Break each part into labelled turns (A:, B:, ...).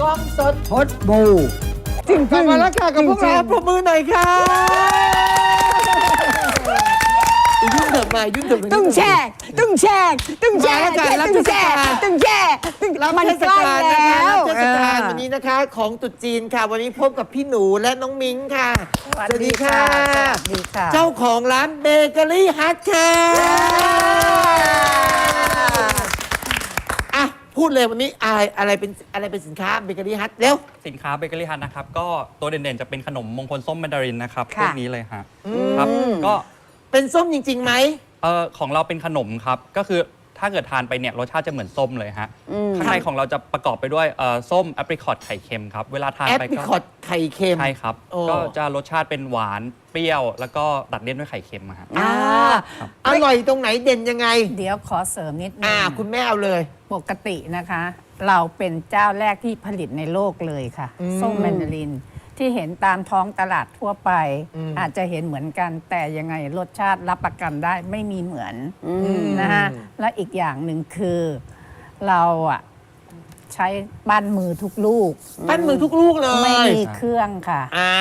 A: กล้องสด
B: พดบู
A: จริงกลับมาแล้วค่ะกับพวกเราปรบมือหน่อยค่ะอียุ่งเถิบมายุ่งเถิบมา
C: ตึ้งแช่ตึ้งแช่ตึ้งแช่
A: มาแล้วกันรับ
C: ตึ้งแช่
A: เทศกาล
C: ตึ้งแช่ตึ้ง
A: รับ
C: มัน
A: เทศ
C: ใกล้
A: กาลนะ
C: แล้
A: คะ
C: ว
A: รับเทศกาล
C: เออ
A: วันนี้นะคะ ของตรุษจีนค่ะ วันนี้พบกับพี่หนูและน้องมิ้งค่ะ
C: สวัสดีค่ะสวัสดีค่ะ
A: เจ้าของร้านเบเกอรี่ฮัทค่ะอะ พูดเลยวันนี้อะไรอะไรเป็นอะไรเป็นสินค้าเบเกอรี่ฮัทเร็ว
D: สินค้าเบเกอรี่ฮัทนะครับ ก็ตัวเด่นๆ จะเป็นขนมมงคลส้มแมนดารินนะครับ
C: ค่ะ
D: พวกนี้เลยฮะครับ ก็
A: เป็นส้มจริงๆไหม
D: เออของเราเป็นขนมครับ ก็คือ ถ้าเกิดทานไปเนี่ยรสชาติจะเหมือนส้มเลยฮะข้างในของเราจะประกอบไปด้วยเอ่อส้มแอปริคอตไข่เค็มครับ เวลาทาน
A: แอป
D: ไป
A: ริ
D: ก็
A: คอตไข่เค็ม
D: ใช่ครับ
A: โอ้
D: ก็จะรสชาติเป็นหวานเปรี้ยว แล้วก็ตัดเลี่ยนด้วยไข่เค็มอะฮะ
A: อ่าอร่อยตรงไหนเด่นยังไง
E: เดี๋ยวขอเสริมนิดนึ
A: อ่างคุณแม่เอาเลย
E: ปกตินะคะ เราเป็นเจ้าแรกที่ผลิตในโลกเลยค่ะ
A: อืม
E: ส้มแมนดาริน ที่เห็นตามท้องตลาดทั่วไป
A: อืม
E: อาจจะเห็นเหมือนกันแต่ยังไงรสชาติรับประกันได้ไม่มีเหมือน
A: ม
E: นะคะและอีกอย่างหนึ่งคือ เราอะใช้บ้านมือทุกลูก
A: ปั้นมือทุกลูกเลย
E: ไม่มีเครื่องค่ะ
A: อ่า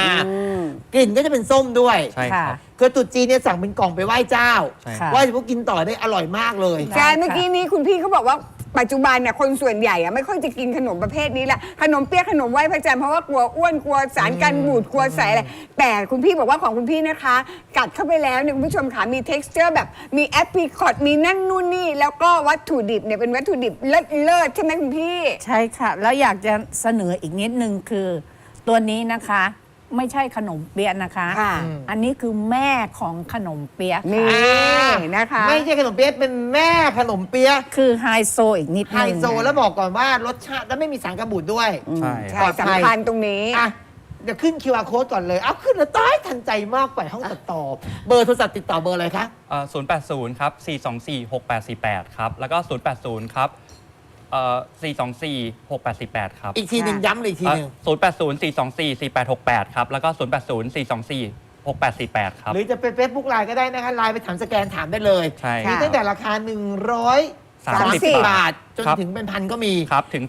A: กลิ่นก็จะเป็นส้มด้วย
D: ใช่ครับ
A: คือตรุ๊จีนเนี่ยสั่งเป็นกล่องไปไหว้เจ้า
D: ใช่
E: ค่ะ
A: ไหว้เฉพาะกินต่อได้อร่อยมากเลย
C: ใช่ เมื่อกี้นี้คุณพี่เขาบอกว่า ปัจจุบันเนี่ยคนส่วนใหญ่อะไม่ค่อยจะกินขนมประเภทนี้ละขนมเปี๊ยะขนมไหว้พระจันทร์เพราะว่ากลัวอ้วนกลัวสารกันบูดกลัวใส่อะไรแต่คุณพี่บอกว่าของคุณพี่นะคะ กัดเข้าไปแล้วเนี่ยคุณผู้ชมค่ะมี t e x t อร์แบบมีแอปพลิคอตมีนั่นนู่นนี่แล้วก็วัตถุดิบเนี่ยเป็นวัตถุดิบเลิศเลิศใช่ไหมคุณพี่
E: ใช่ค่ะ แล้วอยากจะเสนออีกนิดนึงคือ ตัวนี้นะคะ ไม่ใช่ขนมเปี๊ยะนะคะ
C: ค่ะ
E: อันนี้คือแม่ของขนมเปี๊ยะ
C: นี่
E: ค่ะ
C: นะคะ
A: ไม่ใช่ขนมเปี๊ยะเป็นแม่ขนมเปี๊ยะ
E: คือไฮโซอีกนิด
A: ไฮ
E: นึง
A: โซแล้วบอกก่อนว่ารสชาติแล้วไม่มีสารกระบูดด้วย
D: ใช่
C: ใช่
A: ปลอดภัย
C: สำคัญตรงนี้
A: อะเดี๋ยวขึ้น QR code ก่อนเลยเอาขึ้นแล้วต้อยทันใจมากกว่าห้องตัดต่อ เบอร์โทรศัพท์ติดต่อเบอร์อะไรคะ
D: เอ่อ080 ครับ 424 6848 ครับ แล้วก็ 080 ครับ เอ่อ424 6848 ครับ
A: อีกทีหนึ่งย้ำเลยอีกทีหนึ่ง
D: ศูนย์แปดศูนย์สี่สองสี่สี่แปดหกแปดครับ แล้วก็ศูนย์แปดศูนย์สี่สองสี่หกแปดสี่แปดครับ
A: หรือจะเป็น Facebook ไลน์ก็ได้นะคะไลน์ไปถามสแกนถามได้เลย
D: ใช่
A: มี
C: ค่ะ
A: ตั้งแต่ราคา 130 บาท จน
D: ครับ
A: ถึงเป็นพันก็มี
D: ครับถึง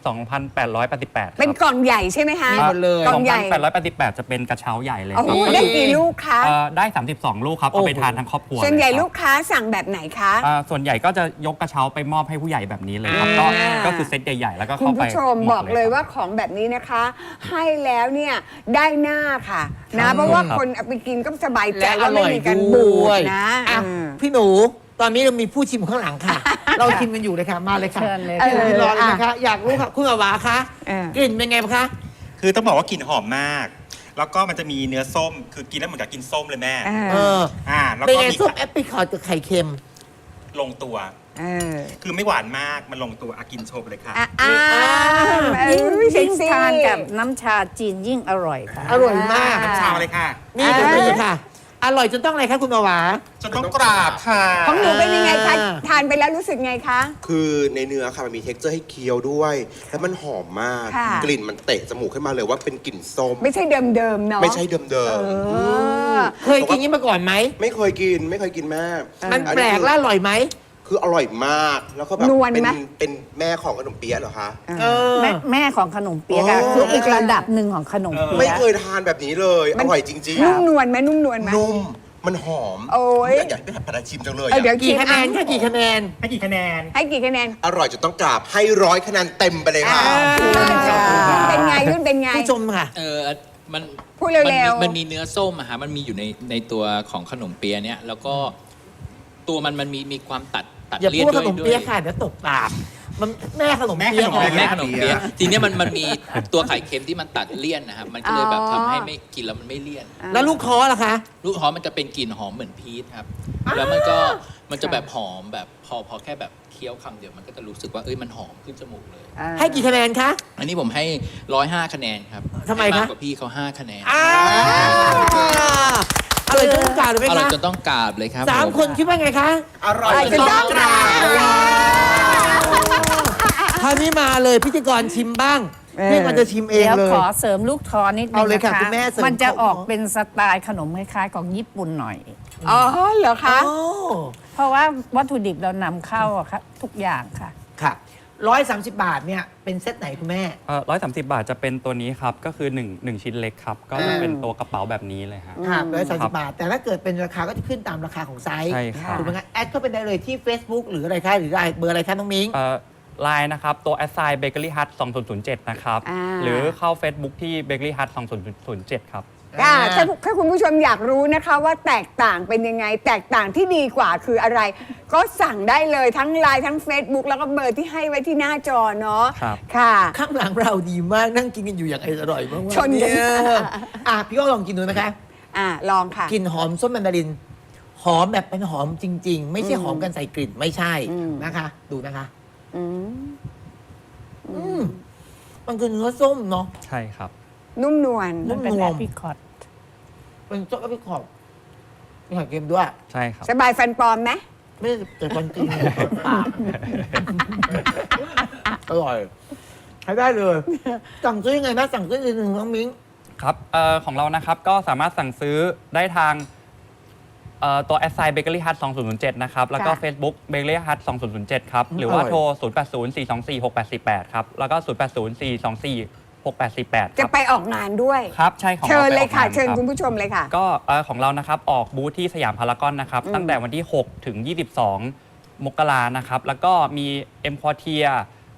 D: 2,888
C: เป็นกล่องใหญ่ใช่ไหมคะ
A: มีหมดเลย
C: กล่องใหญ่
D: 2,888 จะเป็นกระเช้าใหญ่เลย
C: โอ้โห
D: ครับ
C: ได้กี่ลูกคะ
D: เอ่อได้ 32 ลูกครับ เอาไป
A: โอ้โห
D: ทานทั้งครอบครัว
C: ส่วนใหญ่
D: เยครับ
C: ลูกค้าสั่งแบบไหนคะ
D: อ่าส่วนใหญ่ก็จะยกกระเช้าไปมอบให้ผู้ใหญ่แบบนี้เลยครับ ก็
C: อ่า
D: ก็คือเซตใหญ่ๆ แล้วก็
C: คุ
D: เข้า
C: ณ
D: ไป
C: ผู้ชม
D: ห
C: บอกเลย
D: ครับ
C: ว่าของแบบนี้นะคะ ให้แล้วเนี่ยได้หน้าค่ะนะ เพราะว่า
D: ครับ
C: คนเอาไปกินก็สบายใจ
A: และอ
C: ว่าไม่
A: ร่อย
C: มีการ
A: ด้
C: บู
A: ว
C: ด
A: ย
C: นะ
A: อะ
C: อืม
A: พี่หนู ตอนนี้เรามีผู้ชิมข้างหลังค่ะ เราชิมกันอยู่เลยค่ะมาเลยค่ะ
E: เชิญเลย
A: พี่หนู
C: ค่ะ
A: รอเลยนะคะอยากรู้ค่ะคุณอาวาคะ
C: เออ
A: กลิ่นเป็นไงบ้างคะ
F: คือต้องบอกว่ากลิ่นหอมมาก แล้วก็มันจะมีเนื้อส้ม คือกินแล้วเหมือนกับกินส้มเลยแม่
C: เอ
A: เอ
C: อ
A: อ
F: อ่า แล้ว
A: เป็น
F: ก็
A: ไง
F: มี
A: ส้มแอปเปิลคอร์กับไข่เค็ม
F: ลงตัว
C: เออ
F: คือไม่หวานมาก มันลงตัวอากินโชว์ไปเลยค่ะ
C: อะอ่า
E: ยิ่ง
C: เอ้ยเซ็
E: ยิ่
C: ก
E: ง
C: ซี่
E: ทานกับน้ำชาจีนยิ่งอร่อยค่ะ
A: อร่อยมาก
F: น้ำชาเลยค่ะ
A: นี่จะดีค่ะ อร่อยจนต้องอะไรคะคุณอาวา
F: จะต้องกราบค่ะ
C: ของหนูเป็นยังไงคะ
A: อ่า
C: ทานไปแล้วรู้สึกไงคะ
G: คือในเนื้อค่ะมันมีเท็กเจอร์ให้เคี้ยวด้วย แล้วมันหอมมาก
C: ค่ะ
G: กลิ่นมันเตะจมูกขึ้นมาเลยว่าเป็นกลิ่นส้ม
C: ไม่ใช่เดิมๆเนาะ
G: ไม่ใช่เดิม
C: เออ
A: เคยกินนี้มาก่อนไหม
G: ๆ ไม่เคยกิน ไม่เคยกินแม่
A: มัน
G: อั
A: แปลกและอร่อยไหม
G: คืออร่อยมาก แล้วก็แบบ
C: นวล
G: เป็น
C: ไหม
G: เป็นแม่ของขนมเปี๊ยะเหรอคะ
A: เออ
E: แม่แม่ของขนมเปี๊ยะค่ะ
G: อ๋อ
E: คืออีกระดับหนึ่งของขนมเปี๊
G: ไม่
E: ยะ
G: เคยทานแบบนี้เลยอร่อยจริง
C: นุ่มนวลไหมนุ่มนวลไหม
G: ๆ นุ่ม มันหอม
C: โอ้ย
G: อยากให้ไปหัดพนาชิมจังเลย
C: เออ
G: อะ
C: เดี๋ยว
A: กี่คะแนนคะกี่คะแนน
F: ให้กี่คะแนน
C: ให้กี่คะแนน
G: อร่อยจนต้องกราบให้ร้อยคะแนนเต็มไปเลยค่ะ
C: เป็นไงยุ่นเป็นไง
A: ผู้ชมค่ะ
H: เออ มัน
C: พูดเร็วๆ
H: มันมีมันมีเนื้อส้มอะฮะ มันมีอยู่ในในตัวของขนมเปี๊ยะเนี่ย แล้วก็ตัวมันมันมีมีความตัด ตัด
A: อย่า
H: เลี่ย
A: พู
H: น
A: ดข
H: ด้วย
A: นม
H: ด้ว
A: เปี๊
H: ย
A: ยะค่ะเดี๋ยวตกปากมันแม่ขนม
F: แม่
A: เปี๊ยะ
F: ขนมเปี๊ยะ
H: แม่ขนมเปี๊ยะทีเนี้ยมันมันมีตัวไข่เค็มที่มันตัดเลี่ยนนะครับมันก็เลยแบบทำให้ไม่กินแล้วมันไม่เลี่ยน
A: แล้วลูกคอล่ะคะ
H: ลูกหอมมันจะเป็นกลิ่นหอมเหมือนพีชครับ แล้วมันก็มันจะแบบหอมแบบพอพอแค่แบบเคี้ยวคำเดียวมันก็จะรู้สึกว่าเอ้ยมันหอมขึ้นจมูกเลย
A: ให้กี่คะแนนคะ
H: อันนี้ผมให้ร้อยห้าคะแนนครับ
A: ทำไม
H: ให้
A: คะ
H: มากกว่าพี่เขาห้าคะแนน
A: อ่าาวหรือไหม
H: อร่อย
A: คะ
H: จนต้องกราบเลยครับ
A: สาม
H: ผ
A: คนคิดว่าไงคะ
G: อร่อย
C: อร่อยจนต้องกราบ
A: คราวนี้มาเลยพิธีกรชิมบ้าง
C: เออ
A: พี่มันจะชิมเอง
E: เดี๋ยว
A: เลย
E: ขอเสริมลูกทอนิดนึ
A: เอา
E: ง
A: เลย
E: นะ
A: ค่ะ
E: คะ
A: คุณแม่เสริม
E: มันจะ
A: ของ
E: ออกเป็นสไตล์ขนมคล้ายๆของญี่ปุ่นหน่อย
C: อ๋อเหรอคะ
A: โอ้
E: เพราะว่าวัตถุดิบเรานำเข้าอะครับทุกอย่างค่ะ
A: ค่ะ ร้อยสามสิบบาทเนี่ยเป็นเซตไหนคุณแม่
D: ร้อยสามสิบาทจะเป็นตัวนี้ครับ ก็คือ1งชิ้นเล็กครับ ก็จะเป็นตัวกระเป๋าแบบนี้เลยฮะ
A: ครับร้อยสาม
D: ครั
A: สิบบาท แต่ถ้าเกิดเป็นราคาก็จะขึ้นตามราคาของไซส์
D: ใช่ครับ
A: ถูกไหมครับแอดเข้าไปได้เลยที่ Facebook หรืออะไรคะหรือเบอร์อะไรคะน้องมิ้ง
D: ไลน์นะครับ ตัว a s s i g n Bakery Hut 2007 นะครับ
C: อ่า
D: หรือเข้า Facebook ที่ Bakery Hut 2007 ครับ
C: อ่าถ้าถ้าคุณผู้ชมอยากรู้นะคะว่าแตกต่างเป็นยังไง แตกต่างที่ดีกว่าคืออะไร ก็สั่งได้เลยทั้งไลน์ทั้ง Facebook แล้วก็เบอร์ที่ให้ไว้ที่หน้าจอเนาะ
D: ครับ
C: ค่ะ
A: ข้างหลังเราดีมากนั่งกินกันอยู่อย่างอร่อยมากๆ
C: ชนกัน
A: เนี่ยอะพี่ก็ลองกินดูนะคะ
C: อ่าลองค่ะ
A: กลิ่นหอมส้มแมนดาริน หอมแบบเป็นหอมจริง ๆ ไม่ใช่หอมกันใส่กลิ่นไม่ใช่
C: อืม
A: นะคะ ดูนะคะ
C: อืม
A: อืมมันคือเนื้อส้มเนาะ
D: ใช่ครับ
C: นุ่มนวล
A: นุ่
E: มันเป็น
A: นว
E: แอ
A: ล
E: ปริคอต
A: เป็นส้มแอปเปิลขอบมีไข่เค็มด้วย
D: ใช่ครับ
C: สบายฟันปลอมไหม
A: ไม่ได้แต่คนกินปากอร่อยใช้ได้เลย สั่งซื้อยังไงนะสั่งซื้อหนึ่งน้องมิ้ง
D: ครับเออของเรานะครับก็สามารถสั่งซื้อได้ทางเอ่อตัว a s s i g n Bakery Hut 2007 นะครับ แล้วก็
C: ค่ะ
D: Facebook Bakery Hut 2007 ครับ
A: อืม
D: หรือว่า
A: อร่อย
D: โทร 0804246888ครับ แล้วก็ 0804246888ค
C: จะ
D: รับ
C: ไปออกงานด้วย
D: ครับใช่ของ
C: เชิญ
D: ราไป
C: เลยค่ะ
D: ออกงาน
C: เชิญ
D: รับ
C: คุณผู้ชมเลยค่ะ
D: ก็เอ่อของเรานะครับออกบูธที่สยามพารากอนนะครับ
C: อืม
D: ตั้งแต่วันที่ 6 ถึง 22 มกรานะครับ แล้วก็มีเอ็มพอเทีย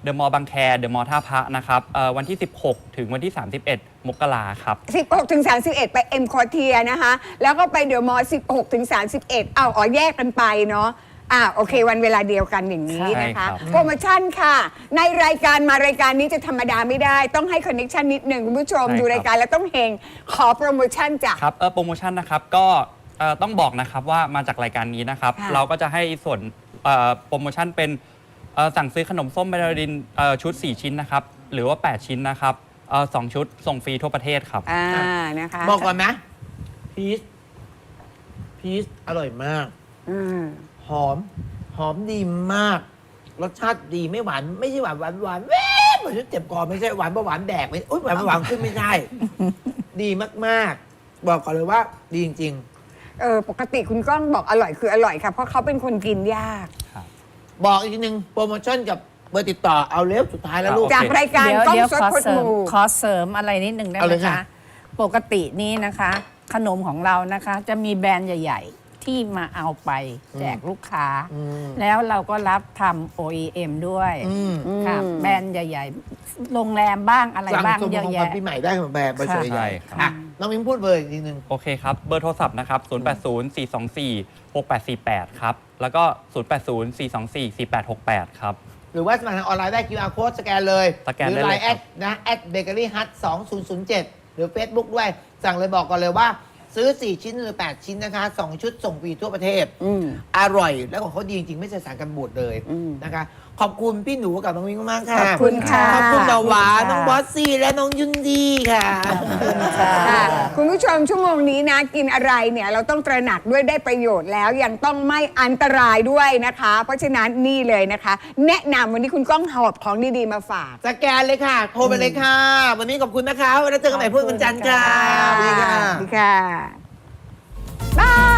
D: เดอะมอลล์บางแคเดอะมอลล์ท่าพระนะครับเอ่อวันที่ 16 ถึงวันที่ 31 มกราครับ
C: 16ถึง31 ไปเอ็มคอเทียนะคะ แล้วก็ไปเดี๋ยวม16ถึง31 เอาอ๋อแยกกันไปเนาะ อ่าโอเค วันเวลาเดียวกันอย่างนี้นะ
D: ใช่ครั
C: คะ
D: บ
C: โปรโมชั่นค่ะ ในรายการมารายการนี้จะธรรมดาไม่ได้ ต้องให้คอนเน็ชันนิดหนึ่งคุณผู้ชม
D: ใช่
C: ดู
D: ครับ
C: รายการแล้วต้องเฮงขอโปรโมชั่นจ้ะ
D: ครับเออโปรโมชั่นนะครับก็เอ่อต้องบอกนะครับว่ามาจากรายการนี้นะครับ
C: ค่ะ
D: เราก็จะให้ส่วนเอ่อโปรโมชั่นเป็นเอ่อสั่งซื้อขนมส้มเบลดินเอ่อชุด 4 ชิ้นนะครับ หรือว่า 8 ชิ้นนะครับเอ่อสองชุดส่งฟรีทั่วประเทศครับ
C: อ่านะคะ
A: บอกก่อนนะพีชพีชอร่อยมาก
C: อืม
A: หอม หอมดีมาก รสชาติดีไม่หวาน ไม่ใช่หวานหวานหวานแวบเหมือนจะเจ็บคอไม่ใช่หวานเบาหวานแดกไม่อุ้ยหวานเบาหวานขึ้นไม่ใช่ ดีมากๆ บอกก่อนเลยว่าดีจริง
C: เออปกติคุณก้องบอกอร่อยคืออร่อยค่ะเพราะเขาเป็นคนกินยาก
A: ๆ บอกอีกทีหนึ่งโปรโมชั่นกับเบอร์ติดต่อเอาเร็วสุดท้ายแล้วลูก
D: โอเค
C: จากรายการ
E: เดี๋ยว
C: ก้อง
E: เดี๋ยว
C: สด
E: ขอ
C: พด
E: เสริ
C: ห
E: ม
C: มู
E: ขอเสริมอะไรนิดหนึ่งได้
A: เอา
E: ไห
A: เล
E: ม
A: ยค่ะ
E: คะ ปกตินี้นะคะ ขนมของเรานะคะ จะมีแบรนด์ใหญ่ ๆ ที่มาเอาไปแจกลูกค้า
A: อืม
E: แล้วเราก็รับทำ OEM ด้วย
A: อืม
E: ค่ะ
C: อืม
E: แบรนด์ใหญ่ ๆ โรงแรมบ้างอะไร
A: สั่ง
E: บ้าง
A: ส่ง
E: เย
A: ข
E: อะ
A: องขวัญ
E: แยะ
A: ปีใหม่ได้ของแบบบริษัท
E: ค่ะ
A: ใหญ่
D: ใช่ครับ
A: อะน้องมิ้งพูดเบอร์อีกทีหนึ่ง
D: โอเคครับ เบอร์โทรศัพท์นะครับ 0804246848 ครับ แล้วก็ 0804244868 ครับ
A: หรือว่าสมัครทางออนไลน์ได้ QR code สแกนเลย
D: สแกน
A: หรื
D: ได้
A: ไล
D: เลย
A: น์แอ
D: ครั
A: ด
D: บ
A: นะแอดเบเกอรี่ฮัท2007หรือ Facebook ด้วย สั่งเลยบอกก่อนเลยว่า ซื้อ 4 ชิ้นหรือ 8 ชิ้นนะคะ 2 ชุดส่งฟรีทั่วประเทศ
C: อืม
A: อร่อยแล้วของเขาดีจริงๆ ไม่ใส่สารกันบูดเลย
C: อืม
A: นะคะ ขอบคุณพี่หนูกับน้องมิ้งมากๆค่ะ
C: ขอบคุณค่ะ
A: ขอบคุณดาวหวาน
E: ขอบคุณค่ะ
A: น้องบอสซี่และน้องยุนดีค่ะ
C: ค่ะคุณผู้ชมชั่วโมงนี้นะกินอะไรเนี่ยเราต้องตระหนักด้วยได้ประโยชน์แล้วยังต้องไม่อันตรายด้วยนะคะ เพราะฉะนั้นนี่เลยนะคะ แนะนำวันนี้คุณก้องหอบของดีๆมาฝาก
A: สแกนเลยค่ะ โทรไปเลยค่ะ วันนี้ขอบคุณนะคะไว้แล้วเจอกันใหม่พรุ่งนี้วันจันทร์ค่ะสวัสดีค่ะ
C: สวัสดีค่ะ